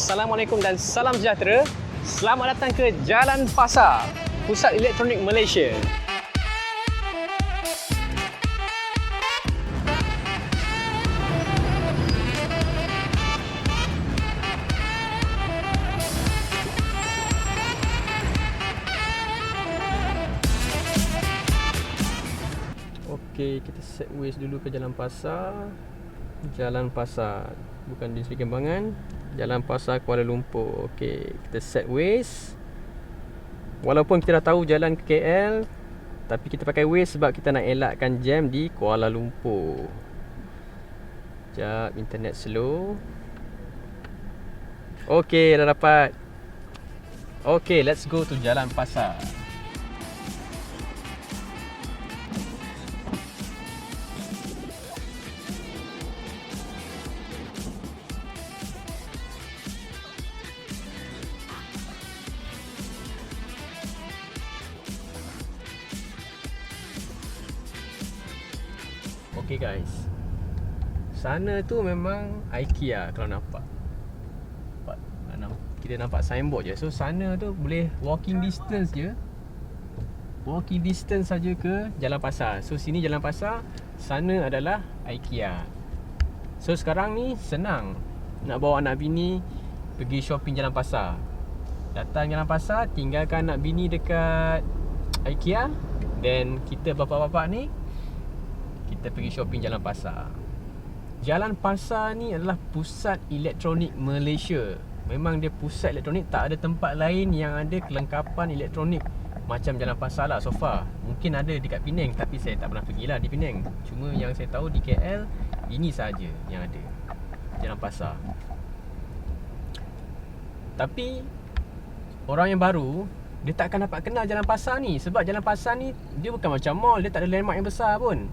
Assalamualaikum dan salam sejahtera. Selamat datang ke Jalan Pasar, Pusat Elektronik Malaysia. Okey, kita set ways dulu ke Jalan Pasar. Jalan Pasar, bukan di Seri Kembangan. Jalan Pasar Kuala Lumpur. Okey, kita set ways. Walaupun kita dah tahu jalan ke KL, tapi kita pakai ways sebab kita nak elakkan jam di Kuala Lumpur. Sekejap, internet slow. Okey, dah dapat. Okey, let's go to Jalan Pasar. Sana tu memang IKEA kalau nampak. Nampak. Nam- Kita nampak signboard je. So sana tu boleh walking distance je. Walking distance saja ke Jalan Pasar. So sini Jalan Pasar Sana adalah IKEA. So sekarang ni senang Nak bawa anak bini Pergi shopping Jalan Pasar. Datang Jalan Pasar Tinggalkan anak bini dekat IKEA. Then kita bapak-bapak ni kita pergi shopping Jalan Pasar. Jalan Pasar ni adalah pusat elektronik Malaysia. Memang dia pusat elektronik, tak ada tempat lain yang ada kelengkapan elektronik macam Jalan Pasar lah so far. Mungkin ada dekat Penang tapi saya tak pernah pergilah di Penang. Cuma yang saya tahu di KL ini saja yang ada. Jalan Pasar. Tapi orang yang baru dia tak akan dapat kenal Jalan Pasar ni sebab Jalan Pasar ni dia bukan macam mall, dia tak ada landmark yang besar pun.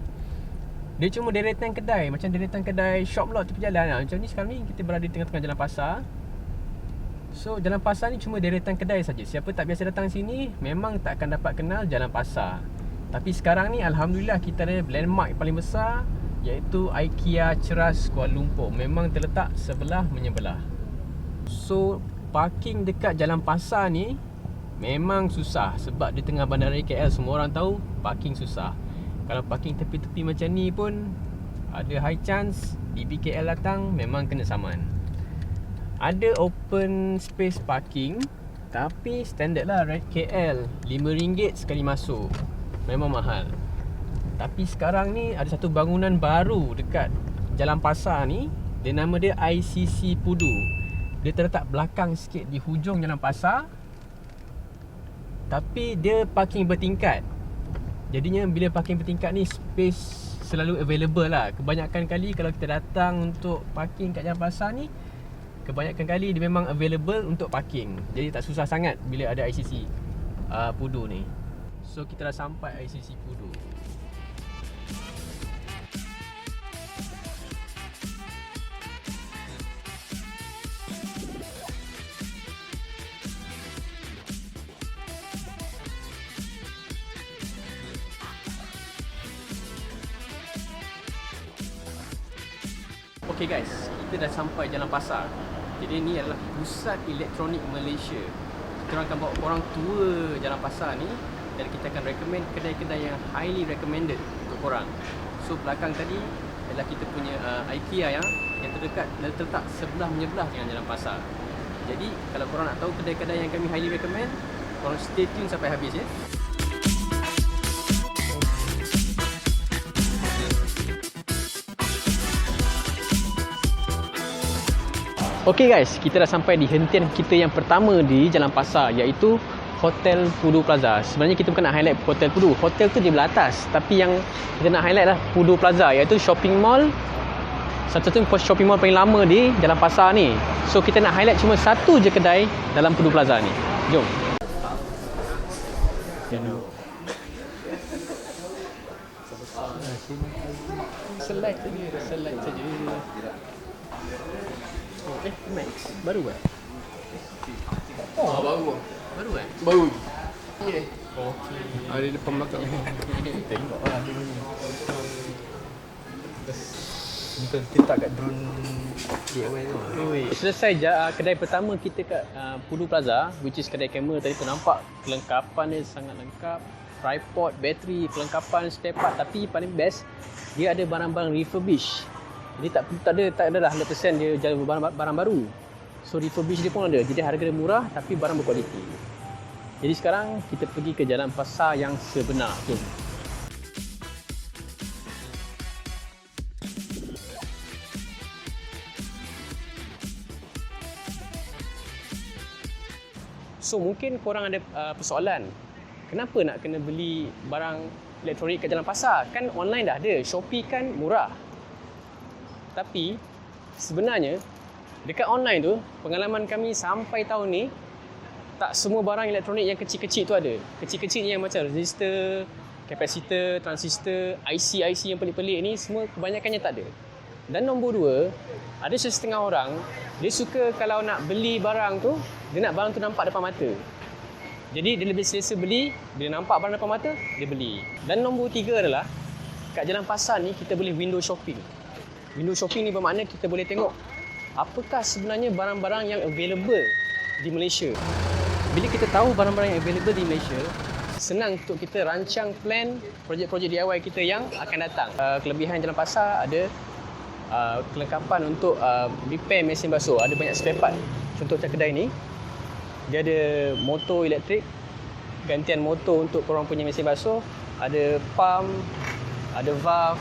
Dia cuma deretan kedai Macam deretan kedai shop lot tepi jalan lah. Macam ni sekarang ni kita berada di tengah-tengah jalan pasar. So jalan pasar ni cuma deretan kedai saja. Siapa tak biasa datang sini Memang tak akan dapat kenal jalan pasar. Tapi sekarang ni Alhamdulillah kita ada landmark paling besar Iaitu IKEA Ceras Kuala Lumpur. Memang terletak sebelah menyebelah. So parking dekat jalan pasar ni Memang susah Sebab di tengah bandara KL Semua orang tahu parking susah kalau parking tepi-tepi macam ni pun Ada high chance BBKL datang memang kena saman. Ada open space parking Tapi standard lah right KL RM5 sekali masuk. Memang mahal. Tapi sekarang ni ada satu bangunan baru dekat Jalan Pasar ni. Dia nama dia ICC Pudu. Dia terletak belakang sikit di hujung Jalan Pasar. Tapi dia parking bertingkat Jadinya bila parking bertingkat ni space selalu available lah. Kebanyakan kali kalau kita datang untuk parking kat jalan pasar ni Kebanyakan kali dia memang available untuk parking. Jadi tak susah sangat bila ada ICC uh, Pudu ni. So kita dah sampai ICC Pudu Okay guys, kita dah sampai Jalan Pasar. Jadi ni adalah pusat elektronik Malaysia. Kita orang akan bawa korang tour Jalan Pasar ni Dan kita akan recommend kedai-kedai yang highly recommended untuk korang. So belakang tadi adalah kita punya uh, IKEA yang yang terdekat dan terletak sebelah menyebelah dengan Jalan Pasar. Jadi kalau korang nak tahu kedai-kedai yang kami highly recommend Korang stay tune sampai habis ya Okey guys, kita dah sampai di hentian kita yang pertama di Jalan Pasar iaitu Hotel Pudu Plaza. Sebenarnya kita bukan nak highlight Hotel Pudu. Hotel tu di belah atas. Tapi yang kita nak highlight adalah Pudu Plaza iaitu shopping mall satu-satu shopping mall paling lama di Jalan Pasar ni. So kita nak highlight cuma satu je kedai dalam Pudu Plaza ni. Jom. Select saja, select saja. Oh, eh, Max. Baru eh? Oh, baru. Baru eh? Baru. Ni. Okey. Ada depan belakang. Tengok lah dia ni. Kita letak kat drone DIY tu. Ui. Selesai je uh, kedai pertama kita kat uh, Pudu Plaza which is kedai kamera tadi tu nampak kelengkapan dia sangat lengkap tripod, bateri, kelengkapan spare part tapi paling best dia ada barang-barang refurbish. Jadi tak tak ada tak ada lah 100% dia jual barang, barang baru. So refurbish dia pun ada. Jadi harga dia murah tapi barang berkualiti. Jadi sekarang kita pergi ke jalan pasar yang sebenar. Jom. So mungkin korang ada uh, persoalan Kenapa nak kena beli barang elektronik kat jalan pasar? Kan online dah ada, Shopee kan murah Tapi sebenarnya dekat online tu Pengalaman kami sampai tahun ni Tak semua barang elektronik yang kecil-kecil tu ada Kecil-kecil ni yang macam resistor, kapasitor, transistor, IC-IC yang pelik-pelik ni Semua kebanyakannya tak ada dan nombor dua, ada setengah orang, dia suka kalau nak beli barang tu, dia nak barang tu nampak depan mata. Jadi dia lebih selesa beli, bila nampak barang depan mata, dia beli. Dan nombor tiga adalah, kat jalan pasar ni kita boleh window shopping. Window shopping ni bermakna kita boleh tengok apakah sebenarnya barang-barang yang available di Malaysia. Bila kita tahu barang-barang yang available di Malaysia, senang untuk kita rancang plan projek-projek DIY kita yang akan datang. Uh, kelebihan jalan pasar ada uh, kelengkapan untuk uh, repair mesin basuh. Ada banyak spare part. Contoh macam kedai ni, dia ada motor elektrik, gantian motor untuk korang punya mesin basuh, ada pump, ada valve,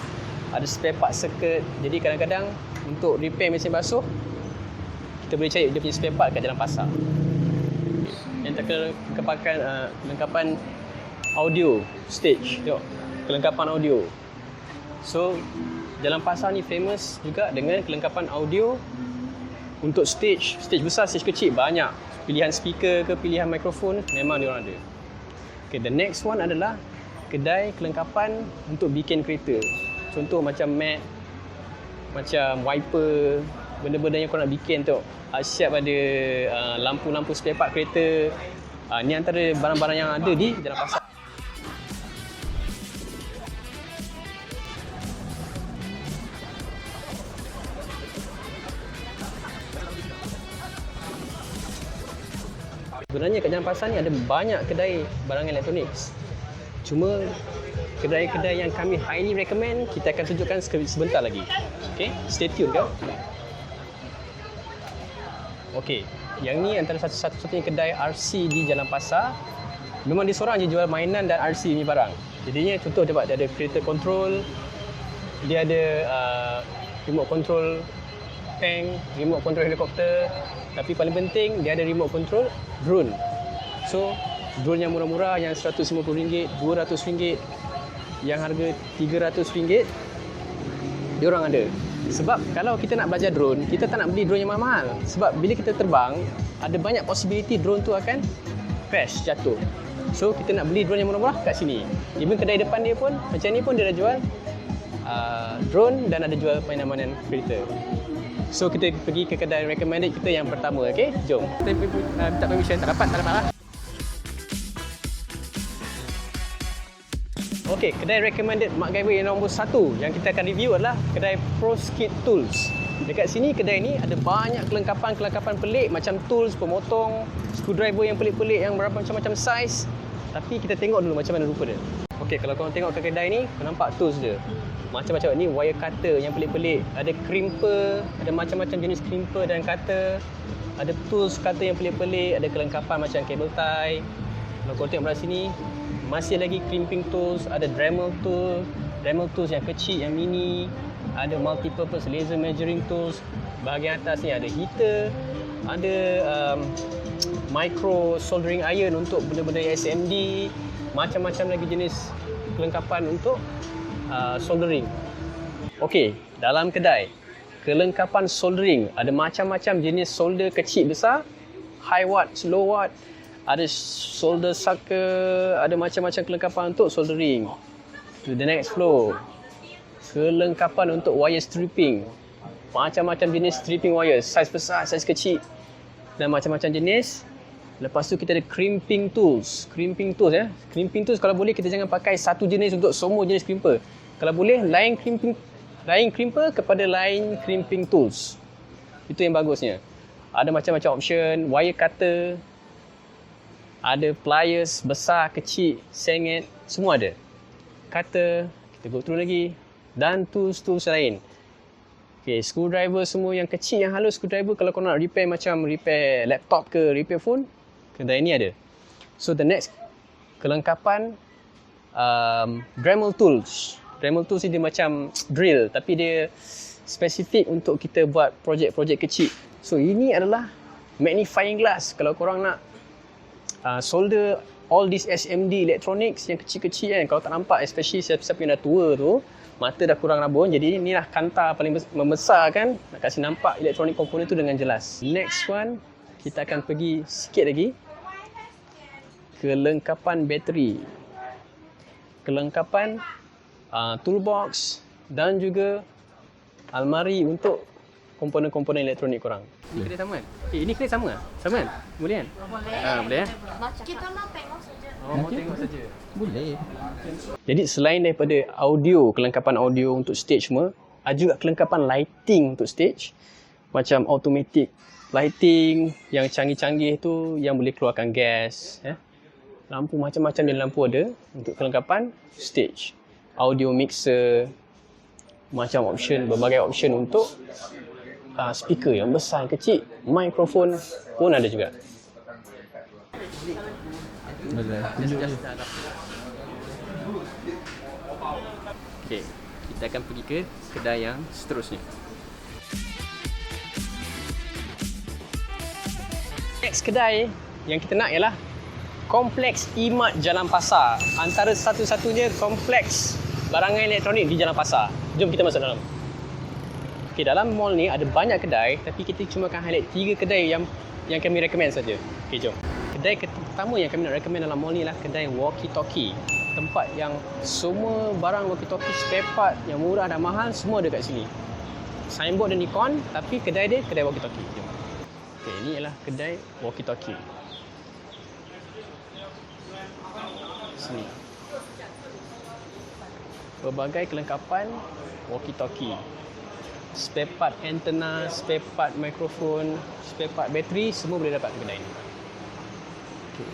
ada spare part circuit. Jadi kadang-kadang untuk repair mesin basuh, kita boleh cari dia punya spare part kat jalan pasar. Yang terkelengkapan uh, kelengkapan audio stage. Tengok, kelengkapan audio. So, Jalan Pasar ni famous juga dengan kelengkapan audio untuk stage, stage besar, stage kecil banyak. Pilihan speaker ke pilihan mikrofon memang dia orang ada. Okay, the next one adalah kedai kelengkapan untuk bikin kereta. Contoh macam mat, macam wiper, benda-benda yang kau nak bikin tu. Uh, siap ada uh, lampu-lampu spare part kereta. Uh, ni antara barang-barang yang ada di Jalan Pasar. Sebenarnya kat Jalan Pasar ni ada banyak kedai barang elektronik. Cuma kedai-kedai yang kami highly recommend kita akan tunjukkan sebentar lagi. Okay, stay tune kan. Okay, yang ni antara satu-satunya kedai RC di Jalan Pasar. Memang dia seorang je jual mainan dan RC ni barang. Jadinya contoh dia, dia ada creator control, dia ada uh, remote control tank, remote control helikopter, tapi paling penting dia ada remote control drone. So drone yang murah-murah yang RM150, RM200 yang harga RM300 dia orang ada. Sebab kalau kita nak belajar drone, kita tak nak beli drone yang mahal-mahal. Sebab bila kita terbang, ada banyak possibility drone tu akan crash, jatuh. So kita nak beli drone yang murah-murah kat sini. Even kedai depan dia pun macam ni pun dia dah jual uh, drone dan ada jual mainan-mainan kereta. So kita pergi ke kedai recommended kita yang pertama, okey? Jom. Kita uh, minta permission, tak dapat, tak dapat lah. Okey, kedai recommended MacGyver yang nombor satu yang kita akan review adalah kedai ProSkid Tools. Dekat sini kedai ni ada banyak kelengkapan-kelengkapan pelik macam tools, pemotong, screwdriver yang pelik-pelik yang berapa macam-macam size. Tapi kita tengok dulu macam mana rupa dia. Okey, kalau korang tengok ke kedai ni, kau nampak tools dia. Macam-macam ni wire cutter yang pelik-pelik. Ada crimper, ada macam-macam jenis crimper dan cutter. Ada tools cutter yang pelik-pelik, ada kelengkapan macam cable tie. Kalau korang tengok belah sini, masih lagi crimping tools, ada Dremel tool, Dremel tools yang kecil, yang mini, ada multi-purpose laser measuring tools. Bahagian atas ni ada heater, ada um, micro soldering iron untuk benda-benda SMD, macam-macam lagi jenis kelengkapan untuk uh, soldering. Okey, dalam kedai kelengkapan soldering ada macam-macam jenis solder kecil besar, high watt, low watt, ada solder sucker, ada macam-macam kelengkapan untuk soldering. To the next floor. Kelengkapan untuk wire stripping. Macam-macam jenis stripping wire, saiz besar, saiz kecil dan macam-macam jenis. Lepas tu kita ada crimping tools. Crimping tools ya. Crimping tools kalau boleh kita jangan pakai satu jenis untuk semua jenis crimper. Kalau boleh lain crimping line crimper kepada line crimping tools. Itu yang bagusnya. Ada macam-macam option, wire cutter, ada pliers besar, kecil, sengit, semua ada. Cutter, kita go through lagi dan tools-tools lain. Okay, screwdriver semua yang kecil, yang halus screwdriver kalau kau nak repair macam repair laptop ke, repair phone, kedai ni ada. So the next kelengkapan um, Dremel tools. Dremel tools ni dia macam drill tapi dia spesifik untuk kita buat projek-projek kecil. So ini adalah magnifying glass kalau korang nak uh, solder all this SMD electronics yang kecil-kecil kan kalau tak nampak especially siapa-siapa yang dah tua tu mata dah kurang rabun jadi inilah kanta paling bes- membesar kan. Nak kasih nampak elektronik komponen tu dengan jelas. Next one kita akan pergi sikit lagi. Kelengkapan bateri. Kelengkapan uh, toolbox dan juga almari untuk komponen-komponen elektronik korang. Ini kedai sama kan? Eh, ini kedai sama kan? Sama kan? Boleh kan? Boleh. Ah, boleh eh? Kita nak tengok saja. Oh, mau tengok saja. Boleh. Jadi selain daripada audio, kelengkapan audio untuk stage semua, ada juga kelengkapan lighting untuk stage. Macam automatic lighting yang canggih-canggih tu yang boleh keluarkan gas. Eh? Lampu macam-macam jenis lampu ada untuk kelengkapan stage. Audio mixer, macam option, berbagai option untuk uh, speaker yang besar, yang kecil, mikrofon pun ada juga. Okey, kita akan pergi ke kedai yang seterusnya. Next kedai yang kita nak ialah Kompleks Imat Jalan Pasar. Antara satu-satunya kompleks barangan elektronik di Jalan Pasar. Jom kita masuk dalam. Okey, dalam mall ni ada banyak kedai tapi kita cuma akan highlight tiga kedai yang yang kami recommend saja. Okey, jom. Kedai pertama yang kami nak recommend dalam mall ni ialah kedai Walkie Talkie. Tempat yang semua barang walkie talkie spare part yang murah dan mahal semua ada kat sini. Signboard dia Nikon tapi kedai dia kedai walkie talkie. Jom. Okey, ini ialah kedai walkie talkie. Sini. Berbagai kelengkapan walkie talkie spare part antenna, spare part microphone, spare part bateri semua boleh dapat kedai ni. Okay.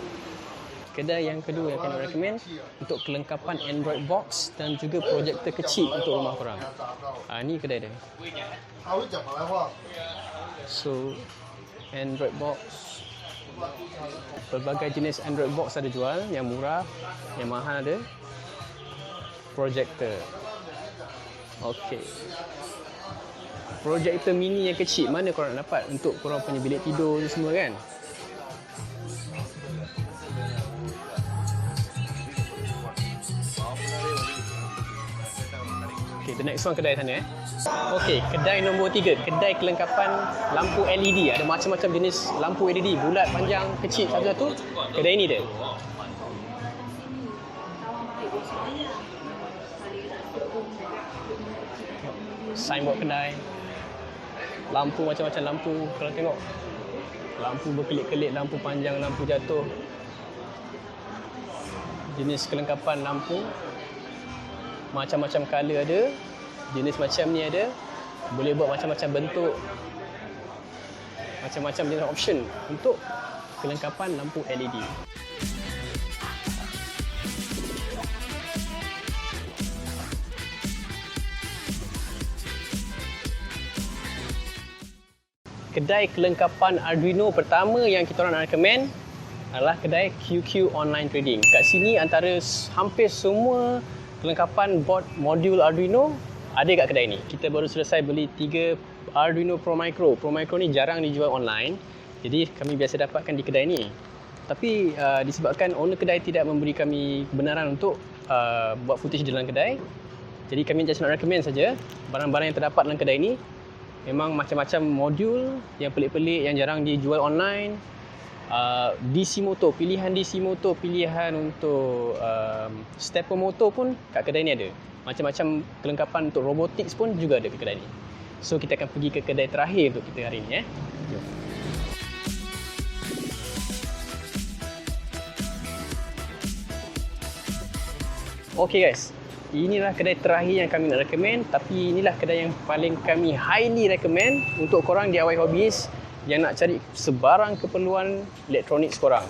Kedai yang kedua yang akan saya recommend untuk kelengkapan Android box dan juga projektor kecil untuk rumah korang. Ah ha, ni kedai dia. So Android box Pelbagai jenis Android box ada jual Yang murah Yang mahal ada Projector Okay Projector mini yang kecil Mana korang nak dapat Untuk korang punya bilik tidur tu semua kan Okay, the next one kedai sana eh. Okay, kedai nombor tiga. Kedai kelengkapan lampu LED. Ada macam-macam jenis lampu LED. Bulat, panjang, kecil, satu-satu. Kedai ni dia. Signboard kedai. Lampu macam-macam lampu. Kalau tengok. Lampu berkelip-kelip, lampu panjang, lampu jatuh. Jenis kelengkapan lampu macam-macam color ada jenis macam ni ada boleh buat macam-macam bentuk macam-macam jenis option untuk kelengkapan lampu LED kedai kelengkapan Arduino pertama yang kita orang recommend adalah kedai QQ Online Trading. Kat sini antara hampir semua kelengkapan board modul Arduino ada kat kedai ni. Kita baru selesai beli 3 Arduino Pro Micro. Pro Micro ni jarang dijual online. Jadi kami biasa dapatkan di kedai ni. Tapi uh, disebabkan owner kedai tidak memberi kami kebenaran untuk uh, buat footage dalam kedai. Jadi kami just nak recommend saja barang-barang yang terdapat dalam kedai ni memang macam-macam modul yang pelik-pelik yang jarang dijual online. Uh, DC motor, pilihan DC motor, pilihan untuk um, stepper motor pun kat kedai ni ada. Macam-macam kelengkapan untuk robotics pun juga ada kat kedai ni. So kita akan pergi ke kedai terakhir untuk kita hari ni eh. Jom. Okay guys. Inilah kedai terakhir yang kami nak recommend tapi inilah kedai yang paling kami highly recommend untuk korang DIY hobbies yang nak cari sebarang keperluan elektronik korang.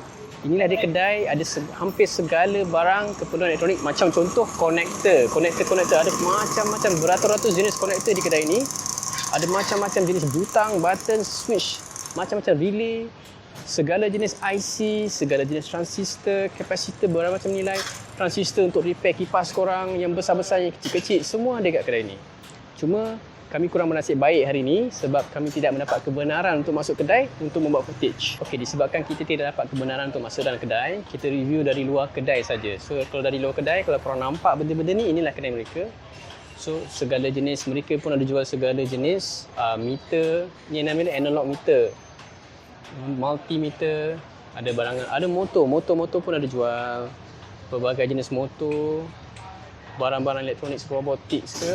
Inilah dia kedai ada se- hampir segala barang keperluan elektronik macam contoh connector. Connector-connector ada macam-macam beratus-ratus jenis connector di kedai ini. Ada macam-macam jenis butang, button, switch, macam-macam relay, segala jenis IC, segala jenis transistor, kapasitor berbagai macam nilai, transistor untuk repair kipas korang yang besar-besar, yang kecil-kecil, semua ada kat kedai ni. Cuma kami kurang bernasib baik hari ini sebab kami tidak mendapat kebenaran untuk masuk kedai untuk membuat footage. Okey, disebabkan kita tidak dapat kebenaran untuk masuk dalam kedai, kita review dari luar kedai saja. So kalau dari luar kedai, kalau korang nampak benda-benda ni, inilah kedai mereka. So segala jenis mereka pun ada jual segala jenis uh, meter, ni namanya analog meter multimeter, ada barangan, ada motor, motor-motor pun ada jual. Pelbagai jenis motor, barang-barang elektronik robotics ke,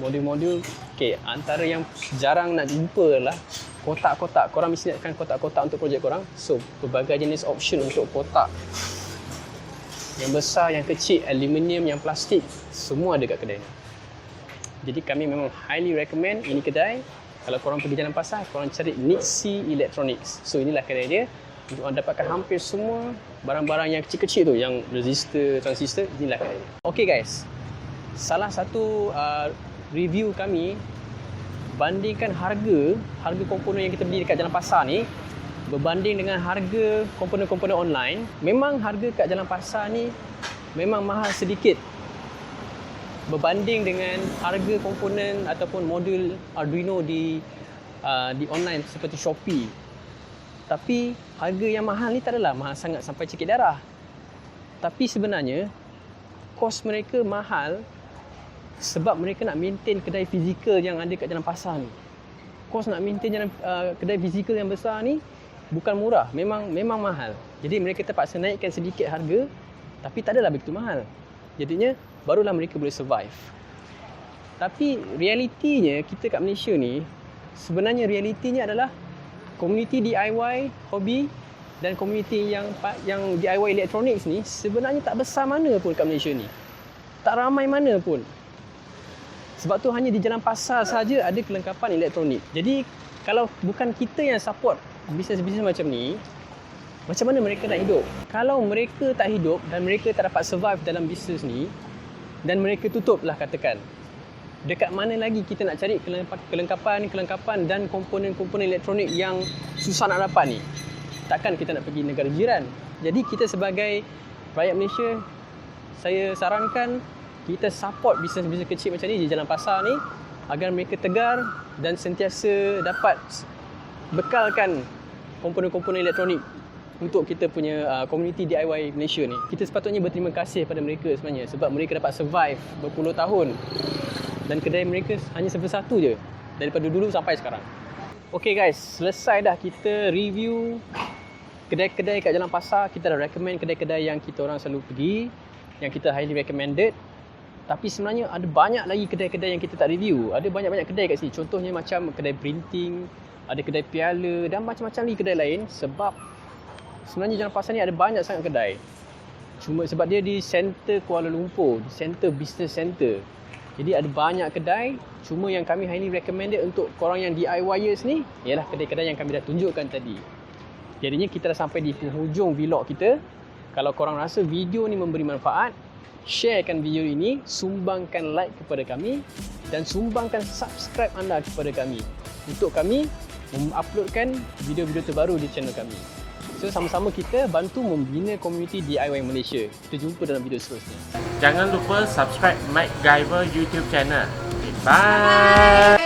modul-modul. Okey, antara yang jarang nak jumpa lah kotak-kotak. Korang mesti nakkan kotak-kotak untuk projek korang. So, pelbagai jenis option untuk kotak. Yang besar, yang kecil, aluminium, yang plastik, semua ada kat kedai ni. Jadi kami memang highly recommend ini kedai. Kalau korang pergi jalan pasar, korang cari Nixie Electronics. So inilah kedai dia. Anda dapatkan hampir semua barang-barang yang kecil-kecil tu, yang resistor, transistor, inilah kedai dia. Okay guys, salah satu uh, review kami bandingkan harga, harga komponen yang kita beli dekat jalan pasar ni berbanding dengan harga komponen-komponen online, memang harga kat jalan pasar ni memang mahal sedikit berbanding dengan harga komponen ataupun modul Arduino di uh, di online seperti Shopee. Tapi harga yang mahal ni tak adalah mahal sangat sampai cekik darah. Tapi sebenarnya kos mereka mahal sebab mereka nak maintain kedai fizikal yang ada kat jalan pasar ni. Kos nak maintain jalan uh, kedai fizikal yang besar ni bukan murah, memang memang mahal. Jadi mereka terpaksa naikkan sedikit harga tapi tak adalah begitu mahal. Jadinya barulah mereka boleh survive. Tapi realitinya kita kat Malaysia ni sebenarnya realitinya adalah komuniti DIY hobi dan komuniti yang yang DIY electronics ni sebenarnya tak besar mana pun kat Malaysia ni. Tak ramai mana pun. Sebab tu hanya di jalan pasar saja ada kelengkapan elektronik. Jadi kalau bukan kita yang support bisnes-bisnes macam ni, macam mana mereka nak hidup? Kalau mereka tak hidup dan mereka tak dapat survive dalam bisnes ni dan mereka tutup lah katakan. Dekat mana lagi kita nak cari kelengkapan, kelengkapan dan komponen-komponen elektronik yang susah nak dapat ni? Takkan kita nak pergi negara jiran. Jadi kita sebagai rakyat Malaysia, saya sarankan kita support bisnes-bisnes kecil macam ni di jalan pasar ni agar mereka tegar dan sentiasa dapat bekalkan komponen-komponen elektronik untuk kita punya uh, community DIY Malaysia ni. Kita sepatutnya berterima kasih pada mereka sebenarnya sebab mereka dapat survive berpuluh tahun dan kedai mereka hanya sebesar satu je daripada dulu sampai sekarang. Okay guys, selesai dah kita review kedai-kedai kat jalan pasar. Kita dah recommend kedai-kedai yang kita orang selalu pergi, yang kita highly recommended. Tapi sebenarnya ada banyak lagi kedai-kedai yang kita tak review. Ada banyak-banyak kedai kat sini. Contohnya macam kedai printing, ada kedai piala dan macam-macam lagi kedai lain sebab sebenarnya jalan pasar ni ada banyak sangat kedai. Cuma sebab dia di center Kuala Lumpur, di center business center. Jadi ada banyak kedai, cuma yang kami highly recommended untuk korang yang DIYers ni ialah kedai-kedai yang kami dah tunjukkan tadi. Jadinya kita dah sampai di penghujung vlog kita. Kalau korang rasa video ni memberi manfaat, sharekan video ini, sumbangkan like kepada kami dan sumbangkan subscribe anda kepada kami untuk kami menguploadkan video-video terbaru di channel kami. So sama-sama kita bantu membina komuniti DIY Malaysia. Kita jumpa dalam video seterusnya. Jangan lupa subscribe Mike Giver YouTube channel. Okay, bye.